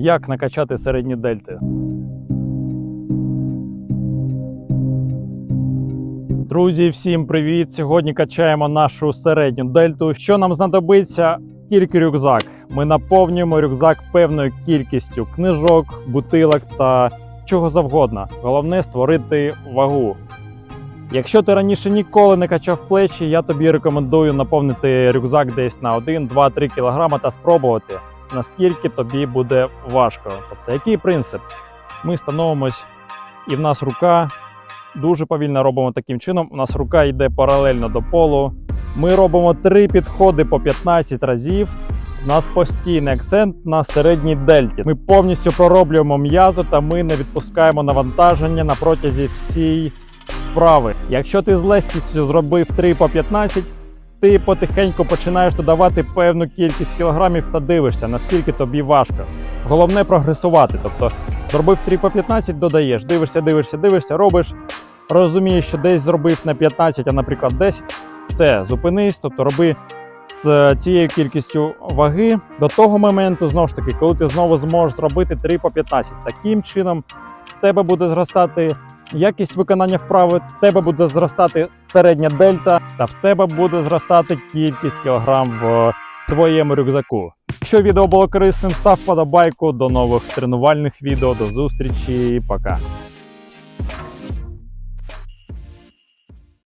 як накачати середні дельти. Друзі, всім привіт! Сьогодні качаємо нашу середню дельту. Що нам знадобиться? Тільки рюкзак. Ми наповнюємо рюкзак певною кількістю книжок, бутилок та чого завгодно. Головне створити вагу. Якщо ти раніше ніколи не качав плечі, я тобі рекомендую наповнити рюкзак десь на 1, 2, 3 кг та спробувати, наскільки тобі буде важко. Тобто, який принцип? Ми становимось, і в нас рука дуже повільно робимо таким чином. У нас рука йде паралельно до полу. Ми робимо три підходи по 15 разів. У нас постійний акцент на середній дельті. Ми повністю пророблюємо м'язо та ми не відпускаємо навантаження на протязі всієї вправи. Якщо ти з легкістю зробив 3 по 15, ти потихеньку починаєш додавати певну кількість кілограмів та дивишся, наскільки тобі важко. Головне прогресувати. Тобто зробив 3 по 15, додаєш, дивишся, дивишся, дивишся, робиш. Розумієш, що десь зробив на 15, а наприклад 10. Все, зупинись, тобто роби з цією кількістю ваги до того моменту, знову ж таки, коли ти знову зможеш зробити 3 по 15. Таким чином в тебе буде зростати якість виконання вправи, в тебе буде зростати середня дельта, та в тебе буде зростати кількість кілограм в твоєму рюкзаку. Якщо відео було корисним, став подобайку. До нових тренувальних відео. До зустрічі. Пока.